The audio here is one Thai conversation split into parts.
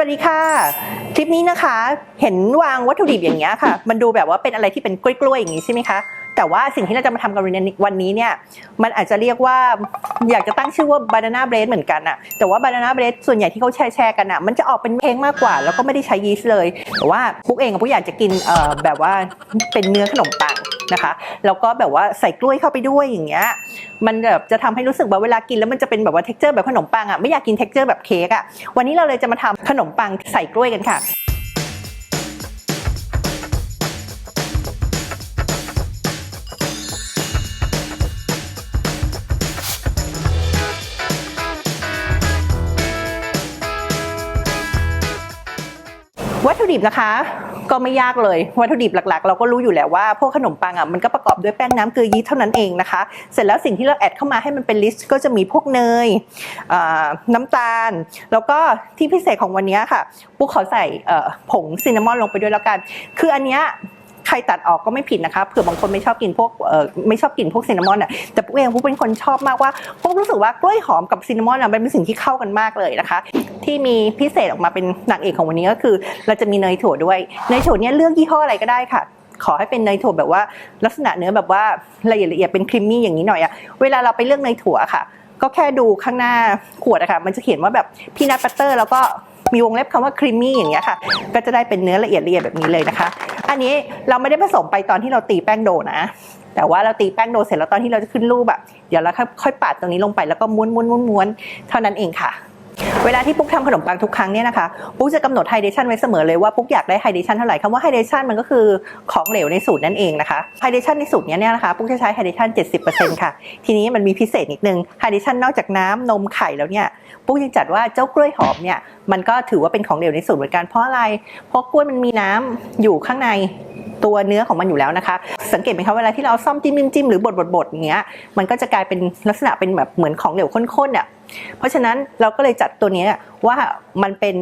วัสดีค่ะ คลิปนี้นะคะ เห็นวางวัตถุดิบอย่างเงี้ยค่ะ มันดูแบบว่าเป็นอะไรที่เป็นกล้วยๆอย่างงี้ใช่ไหมคะ แต่ว่าสิ่งที่เราจะมาทำกันวันนี้เนี่ย มันอาจจะเรียกว่าอยากจะตั้งชื่อว่า banana bread เหมือนกันอะแต่ว่า banana bread ส่วนใหญ่ที่เขาแชร์แชร์กันอะมันจะออกเป็นเค้กมากกว่า แล้วก็ไม่ได้ใช้ยีสต์เลย แต่ว่าปุ๊กเองกับปุ๊กอยากจะกินเอ่อแบบว่าเป็นเนื้อขนมปังนะคะแล้วก็แบบว่าใส่กล้วยเข้าไปด้วยอย่างเงี้ยมันแบบจะทำให้รู้สึกว่าเวลากินแล้วมันจะเป็นแบบว่าเท็กเจอร์แบบขนมปังอะไม่อยากกินเท็กเจอร์แบบเค้กอะวันนี้เราเลยจะมาทำขนมปังใส่กล้วยกันค่ะ วัตถุดิบนะคะ ก็ไม่ยากเลย วัตถุดิบหลักๆ เราก็รู้อยู่แล้วว่าพวกขนมปังอะมันก็ประกอบด้วยแป้งน้ำเกลือยีสต์เท่านั้นเองนะคะ เสร็จแล้วสิ่งที่เราแอดเข้ามาให้มันเป็นลิสต์ก็จะมีพวกเนยน้ำตาล แล้วก็ที่พิเศษของวันนี้ค่ะปุ๊กขอใส่ผงซินนามอนลงไปด้วยแล้วกัน คืออันเนี้ย ใครตัดออกก็ไม่ผิดนะคะเผื่อบางคนไม่ชอบกินพวกเออไม่ชอบกินพวกซินนามอนอะแต่ปุ๊กเองปุ๊กเป็นคนชอบมากว่าปุ๊กรู้สึกว่ากล้วยหอมกับซินนามอนอะมันเป็นสิ่งที่เข้ากันมากเลยนะคะ ที่มีพิเศษออกมาเป็นหนักเอกของวันนี้ก็คือ เราจะมีเนยถั่วด้วยเนยถั่วเนี้ยเลือกยี่ห้ออะไรก็ได้ค่ะขอให้เป็นเนยถั่วแบบว่าลักษณะเนื้อแบบว่าละเอียดละเอียดเป็นครีมมี่อย่างนี้หน่อยอะเวลาเราไปเลือกเนยถั่วค่ะ ก็แค่ดูข้างหน้าขวดอะค่ะมันจะเขียนว่าแบบพีนัทบัตเตอร์แล้วก็ มีวงเล็บคำว่าครีมมี่อย่างเงี้ยค่ะ ก็จะได้เป็นเนื้อละเอียดละเอียดแบบนี้เลยนะคะ อันนี้เราไม่ได้ผสมไปตอนที่เราตีแป้งโดนะ แต่ว่าเราตีแป้งโดเสร็จแล้วตอนที่เราจะขึ้นรูปอะเดี๋ยวเราค่อยๆปาดตรงนี้ลงไปแล้วก็ม้วนม้วนม้วนม้วนเท่านั้นเองค่ะ เวลาที่ปุ๊กทำขนมปังทุกครั้งเนี่ยนะคะปุ๊กจะกำหนดไฮเดชันไว้เสมอเลยว่าปุ๊กอยากได้ไฮเดชันเท่าไหร่คำว่าไฮเดชันมันก็คือของเหลวในสูตรนั่นเองนะคะไฮเดชันในสูตรเนี้ยเนี่ยนะคะปุ๊กจะใช้ไฮเดชัน70%ค่ะ ทีนี้มันมีพิเศษนิดนึงไฮเดชันนอกจากน้ำนมไข่แล้วเนี่ยปุ๊กยังจัดว่าเจ้ากล้วยหอมเนี่ยมันก็ถือว่าเป็นของเหลวในสูตรเหมือนกันเพราะอะไร เพราะกล้วยมันมีน้ำอยู่ข้างในตัวเนื้อของมันอยู่แล้วนะคะ สังเกตไหมคะเวลาที่เราซ่อมจิ้มจิ้มหรือบดบดบดอย่างเงี้ยมันก็จะกลายเป็นลักษณะเป็นแบบเหมือนของเหลวข้นๆอะ เพราะฉะนั้นเราก็เลยจัดตัวนี้ว่ามันเป็น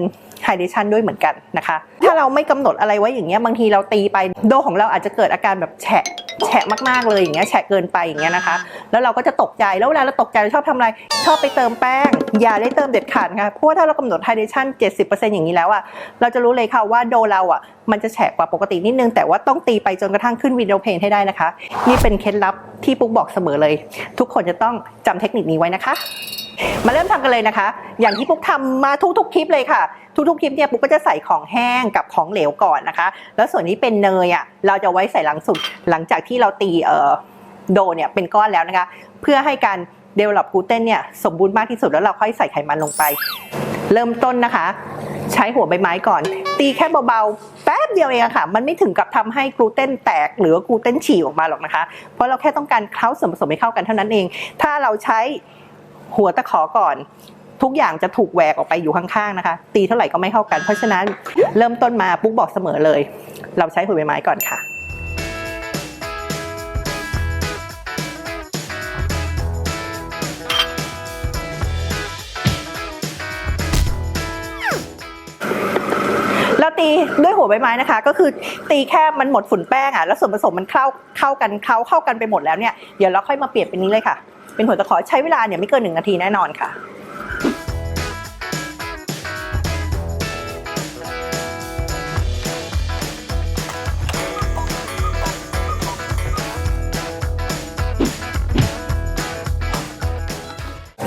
ไฮเดชันด้วยเหมือนกันนะคะ ถ้าเราไม่กำหนดอะไรไว้อย่างเงี้ยบางทีเราตีไปโดของเราอาจจะเกิดอาการแบบแฉะแฉะมากๆเลยอย่างเงี้ยแฉะเกินไปอย่างเงี้ยนะคะ แล้วเราก็จะตกใจแล้วเวลาเราตกใจเราชอบทำอะไร ชอบไปเติมแป้ง อย่าได้เติมเด็ดขาดค่ะเพราะว่าถ้าเรากำหนดไฮเดชัน70%อย่างนี้แล้วอะเราจะรู้เลยค่ะว่าโดเราอะมันจะแฉะกว่าปกตินิดนึง แต่ว่าต้องตีไปจนกระทั่งขึ้นวิดีโอเพลงให้ได้นะคะ นี่เป็นเคล็ดลับที่ปุ๊กบอกเสมอเลย ทุกคนจะต้องจำเทคนิคนี้ไว้นะคะ มาเริ่มทำกันเลยนะคะ อย่างที่ปุ๊กทำมาทุกๆคลิปเลยค่ะ ทุกๆคลิปเนี่ยปุ๊กก็จะใส่ของแห้งกับของเหลวก่อนนะคะ แล้วส่วนนี้เป็นเนยอะเราจะไว้ใส่หลังสุดหลังจากที่เราตีเอ่อโดเนี่ยเป็นก้อนแล้วนะคะ เพื่อให้การเดเวลลอปกลูเตนเนี่ยสมบูรณ์มากที่สุดแล้วเราค่อยใส่ไขมันลงไป เริ่มต้นนะคะ ใช้หัวใบไม้ก่อน ตีแค่เบาๆแป๊บเดียวเองค่ะ มันไม่ถึงกับทำให้กลูเตนแตก หรือกลูเตนฉี่ออกมาหรอกนะคะ เพราะเราแค่ต้องการเคล้าส่วนผสมให้เข้ากันเท่านั้นเอง ถ้าเราใช้ หัวตะขอก่อน ทุกอย่างจะถูกแหวกออกไปอยู่ข้างๆนะคะ ตีเท่าไหร่ก็ไม่เข้ากัน เพราะฉะนั้นเริ่มต้นมาปุ๊กบอกเสมอเลย เราใช้หัวใบไม้ก่อนค่ะตีด้วยหัวใบไม้นะคะ ก็คือตีแค่มันหมดฝุ่นแป้งอะแล้วส่วนผสมมันเข้าเข้ากันเข้าเข้ากันไปหมดแล้วเนี่ยเดี๋ยวเราค่อยมาเปลี่ยนเป็นนี้เลยค่ะ เป็นหัวตะขอใช้เวลาเนี่ยไม่เกินหนึ่งนาทีแน่นอนค่ะ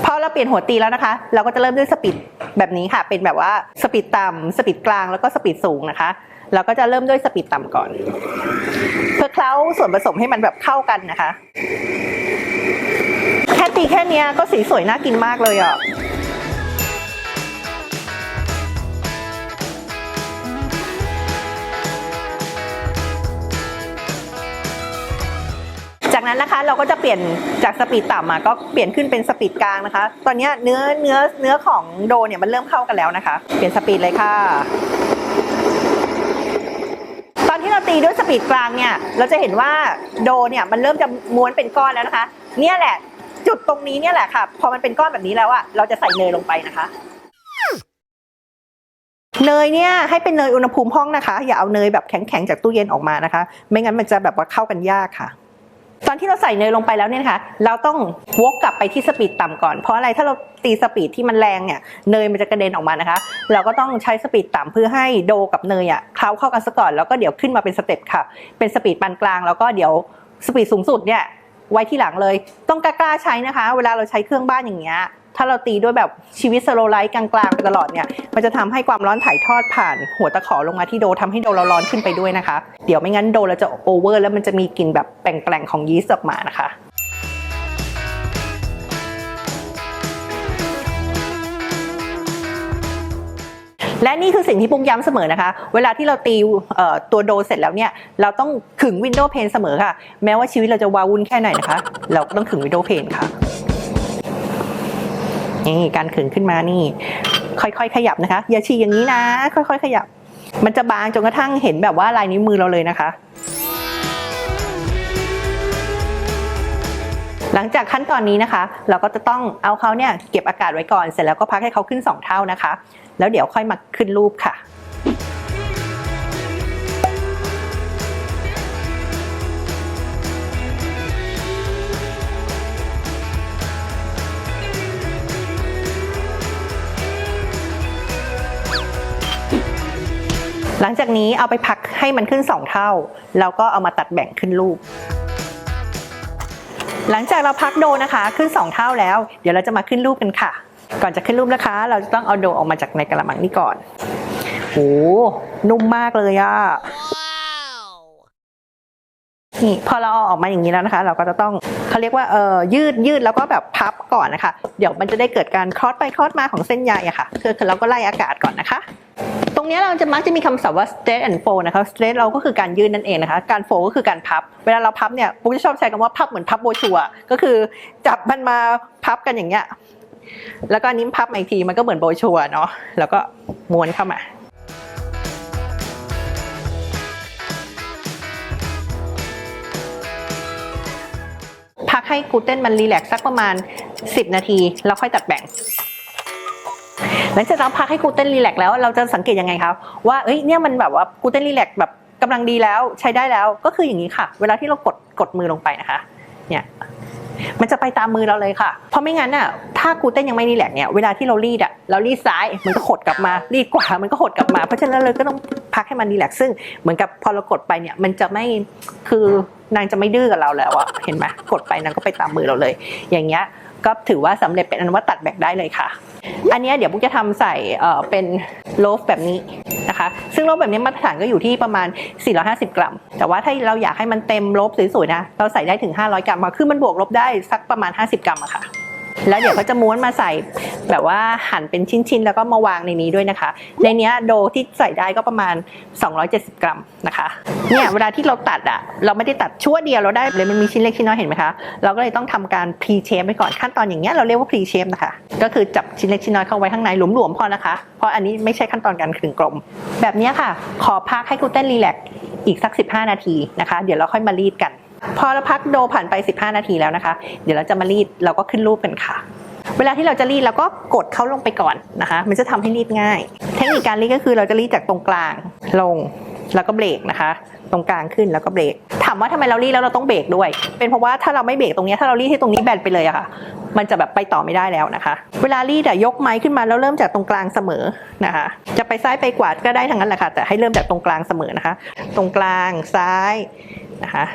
พอเราเปลี่ยนหัวตีแล้วนะคะ เราก็จะเริ่มด้วยสปีดแบบนี้ค่ะ เป็นแบบว่าสปีดต่ำสปีดกลางแล้วก็สปีดสูงนะคะ เราก็จะเริ่มด้วยสปีดต่ำก่อน เพื่อเคล้าส่วนผสมให้มันแบบเข้ากันนะคะ ตีแค่นี้ก็สีสวยน่ากินมากเลยอะจากนั้นนะคะเราก็จะเปลี่ยนจากสปีดต่ำมาก็เปลี่ยนขึ้นเป็นสปีดกลางนะคะ ตอนนี้เนื้อเนื้อเนื้อของโดเนี่ยมันเริ่มเข้ากันแล้วนะคะ เปลี่ยนสปีดเลยค่ะ ตอนที่เราตีด้วยสปีดกลางเนี่ย เราจะเห็นว่าโดเนี่ยมันเริ่มจะม้วนเป็นก้อนแล้วนะคะ เนี่ยแหละ จุดตรงนี้เนี่ยแหละค่ะ พอมันเป็นก้อนแบบนี้แล้วอะเราจะใส่เนยลงไปนะคะ เนยเนี่ยให้เป็นเนยอุณหภูมิห้องนะคะ อย่าเอาเนยแบบแข็งๆจากตู้เย็นออกมานะคะ ไม่งั้นมันจะแบบว่าเข้ากันยากค่ะตอนที่เราใส่เนยลงไปแล้วเนี่ยนะคะเราต้องวกกลับไปที่สปีดต่ำก่อน เพราะอะไรถ้าเราตีสปีดที่มันแรงเนี่ยเนยมันจะกระเด็นออกมานะคะ เราก็ต้องใช้สปีดต่ำเพื่อให้โดกับเนยอะเคล้าเข้ากันซะก่อนแล้วก็เดี๋ยวขึ้นมาเป็นสเต็ปค่ะ เป็นสปีดปานกลางแล้วก็เดี๋ยวสปีดสูงสุดเนี่ย ไว้ที่หลังเลย ต้องกล้าๆใช้นะคะ เวลาเราใช้เครื่องบ้านอย่างเงี้ยถ้าเราตีด้วยแบบชีวิตสโลไลท์กลางๆไปตลอดเนี่ย มันจะทำให้ความร้อนถ่ายทอดผ่านหัวตะขอลงมาที่โดทำให้โดเราร้อนขึ้นไปด้วยนะคะ เดี๋ยวไม่งั้นโดเราจะโอเวอร์แล้วมันจะมีกลิ่นแบบแปลงๆของยีสต์ออกมานะคะ และนี่คือสิ่งที่ปุ้งย้ำเสมอนะคะ เวลาที่เราตีตัวโดเสร็จแล้วเนี่ย เราต้องขึงวินโดว์เพนเสมอค่ะ แม้ว่าชีวิตเราจะวาวุ่นแค่ไหนนะคะ เราก็ต้องขึงวินโดว์เพนค่ะ นี่การขึงขึ้นมานี่ ค่อยๆ ขยับนะคะ อย่าฉีกอย่างนี้นะ ค่อยๆ ขยับ มันจะบางจนกระทั่งเห็นแบบว่าลายนิ้วมือเราเลยนะคะ หลังจากขั้นตอนนี้นะคะ เราก็จะต้องเอาเขาเนี่ยเก็บอากาศไว้ก่อน เสร็จแล้วก็พักให้เขาขึ้น 2 เท่านะคะ แล้วเดี๋ยวค่อยมาขึ้นรูปค่ะหลังจากนี้เอาไปพักให้มันขึ้น 2 เท่า แล้วก็เอามาตัดแบ่งขึ้นรูป หลังจากเราพักโดนะคะ ขึ้น 2 เท่าแล้ว เดี๋ยวเราจะมาขึ้นรูปกันค่ะ ก่อนจะขึ้นรูปนะคะ เราจะต้องเอาโดออกมาจากในกระมังนี้ก่อนโหนุ่มมากเลยอะ นี่พอเราเอาออกมาอย่างนี้แล้วนะคะ เราก็จะต้องเขาเรียกว่าเออยืดยืดแล้วก็แบบพับก่อนนะคะ เดี๋ยวมันจะได้เกิดการคลอดไปคลอดมาของเส้นใยอะค่ะคือคือเราก็ไล่อากาศก่อนนะคะ ตรงนี้เราจะมักจะมีคำศัพท์ว่า straight and fold นะคะ straight เราก็คือการยืดนั่นเองนะคะ การ fold ก็คือการพับ เวลาเราพับเนี่ยปุ๊กจะชอบใช้คำว่าพับเหมือนพับโบชัวก็คือจับมันมาพับกันอย่างเงี้ยแล้วก็นิ้มพับมาอีกทีมันก็เหมือนโบชัวเนาะแล้วก็ม้วนเข้ามา ให้กลูเตนมันรีแลกซ์สักประมาณ 10 นาที แล้วค่อยตัดแบ่งหลังจากเราพักให้กลูเตนรีแลกซ์แล้วเราจะสังเกตยังไงครับว่าเอ้ยเนี่ยมันแบบว่ากลูเตนรีแลกซ์แบบกำลังดีแล้วใช้ได้แล้วก็คืออย่างนี้ค่ะ เวลาที่เรากดกดมือลงไปนะคะ เนี่ยมันจะไปตามมือเราเลยค่ะ เพราะไม่งั้นน่ะ ถ้ากูเตนยังไม่รีแลกเนี่ย เวลาที่เรารีดอะ เรารีดซ้ายมันก็หดกลับมา รีดขวามันก็หดกลับมา เพราะฉะนั้นเราก็ต้องพักให้มันรีแลกซ์ซึ่งเหมือนกับพอเรากดไปเนี่ย มันจะไม่ คือ นางจะไม่ดื้อกับเราแล้วอะเห็นไหมกดไปนางก็ไปตามมือเราเลย อย่างเงี้ยก็ถือว่าสำเร็จเป็นอันว่าตัดแบกได้เลยค่ะ อันเนี้ยเดี๋ยวบุ๊กจะทำใส่เอ่อเป็นโลฟแบบนี้นะคะ ซึ่งโลฟแบบนี้มาตรฐานก็อยู่ที่ประมาณ 450 กรัม แต่ว่าถ้าเราอยากให้มันเต็มโลฟสวยๆนะ เราใส่ได้ถึง 500 กรัมคือมันบวกลบได้สักประมาณ 50 กรัมอะค่ะ แล้วเดี๋ยวก็จะม้วนมาใส่แบบว่าหั่นเป็นชิ้นๆ แล้วก็มาวางในนี้ด้วยนะคะ ในนี้โดที่ใส่ได้ก็ประมาณ 270 กรัมนะคะเนี่ยเวลาที่เราตัดอะเราไม่ได้ตัดชั่วเดียวเราได้เลยมันมีชิ้นเล็กชิ้นน้อยเห็นไหมคะเราก็เลยต้องทำการพรีเชฟไปก่อนขั้นตอนอย่างเงี้ยเราเรียกว่าพรีเชฟนะคะก็คือจับชิ้นเล็กชิ้นน้อยเข้าไว้ข้างในหลวมๆพอนะคะ เพราะอันนี้ไม่ใช่ขั้นตอนการขึงกลม แบบนี้ค่ะ ขอพักให้กูเต้นรีแลกอีกสัก 15 นาทีนะคะ เดี๋ยวเราค่อยมารีดกัน พอเราพักโดผ่านไป 15 นาทีแล้วนะคะ เดี๋ยวเราจะมารีดเราก็ขึ้นรูปกันค่ะ เวลาที่เราจะรีดเราก็กดเขาลงไปก่อนนะคะ มันจะทำให้รีดง่าย เทคนิคการรีดก็คือเราจะรีดจากตรงกลางลงแล้วก็เบรกนะคะ ตรงกลางขึ้นแล้วก็เบรกถามว่าทำไมเรารีดแล้วเราต้องเบรกด้วย เป็นเพราะว่าถ้าเราไม่เบรกตรงนี้ถ้าเรารีดให้ตรงนี้แบนไปเลยอะค่ะ มันจะแบบไปต่อไม่ได้แล้วนะคะ เวลารีดอะยกไม้ขึ้นมาแล้วเริ่มจากตรงกลางเสมอนะคะ จะไปซ้ายไปขวาก็ได้ทั้งนั้นแหละค่ะแต่ให้เริ่มจากตรงกลางเสมอนะคะ ตรงกลางซ้ายนะคะ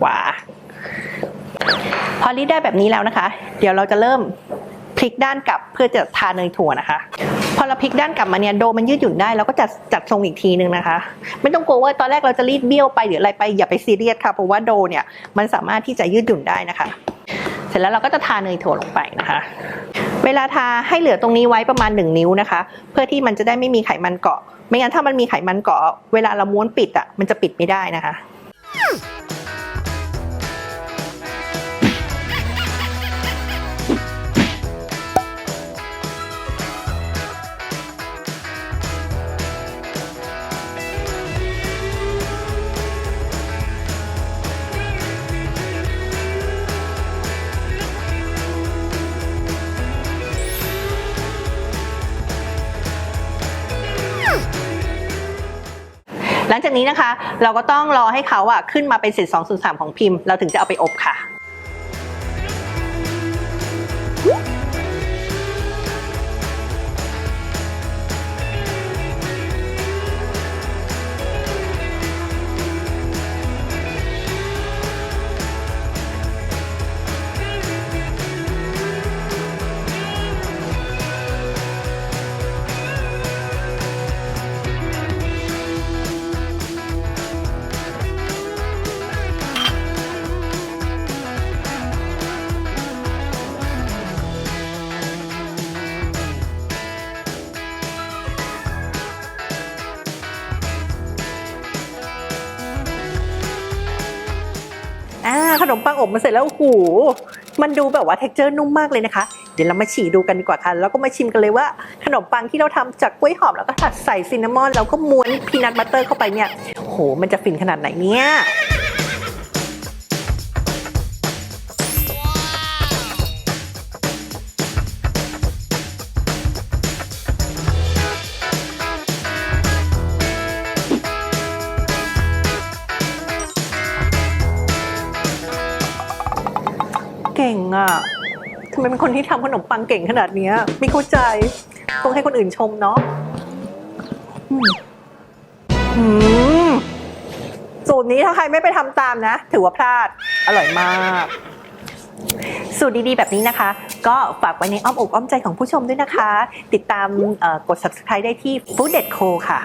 ขวาพอรีดได้แบบนี้แล้วนะคะ เดี๋ยวเราจะเริ่มพลิกด้านกลับเพื่อจะทาเนยถั่วนะคะ พอเราพลิกด้านกลับมาเนี่ยโดมันยืดหยุ่นได้เราก็จัดจัดทรงอีกทีนึงนะคะ ไม่ต้องกลัวว่าตอนแรกเราจะรีดเบี้ยวไปหรืออะไรไปอย่าไปซีเรียสค่ะเพราะว่าโดเนี่ยมันสามารถที่จะยืดหยุ่นได้นะคะ เสร็จแล้วเราก็จะทาเนยถั่วลงไปนะคะ เวลาทาให้เหลือตรงนี้ไว้ประมาณ 1 นิ้วนะคะ เพื่อที่มันจะได้ไม่มีไขมันเกาะ ไม่งั้นถ้ามันมีไขมันเกาะ เวลาเราม้วนปิดอะมันจะปิดไม่ได้นะคะ ลังจากนี้นะคะ เราก็ต้องรอให้เขาอะขึ้นมาเป็นเศษ2ส่วน3ของพิมพ์ เราถึงจะเอาไปอบค่ะ นมปังอบมาเสร็จแล้วโอ้โหมันดูแบบว่าเท็กเจอร์นุ่มมากเลยนะคะ เดี๋ยวเรามาฉี่ดูกันดีกว่าค่ะ แล้วก็มาชิมกันเลยว่าขนมปังที่เราทำจากกล้วยหอมแล้วก็ถัดใส่ซินนามอนแล้วก็ม้วนพีนัทบัตเตอร์เข้าไปเนี่ยโอ้โหมันจะฟินขนาดไหนเนี่ย เก่งอะทำไมเป็นคนที่ทำขนมปังเก่งขนาดเนี้ยไม่เข้าใจ ต้องให้คนอื่นชมเนาะอืมอืมสูตรนี้ถ้าใครไม่ไปทำตามนะ ถือว่าพลาด อร่อยมาก สูตรดีๆ แบบนี้นะคะ ก็ฝากไว้ในอ้อมอกอ้อมใจของผู้ชมด้วยนะคะ ติดตามกด subscribe ได้ที่ Food d e c o ค่ะ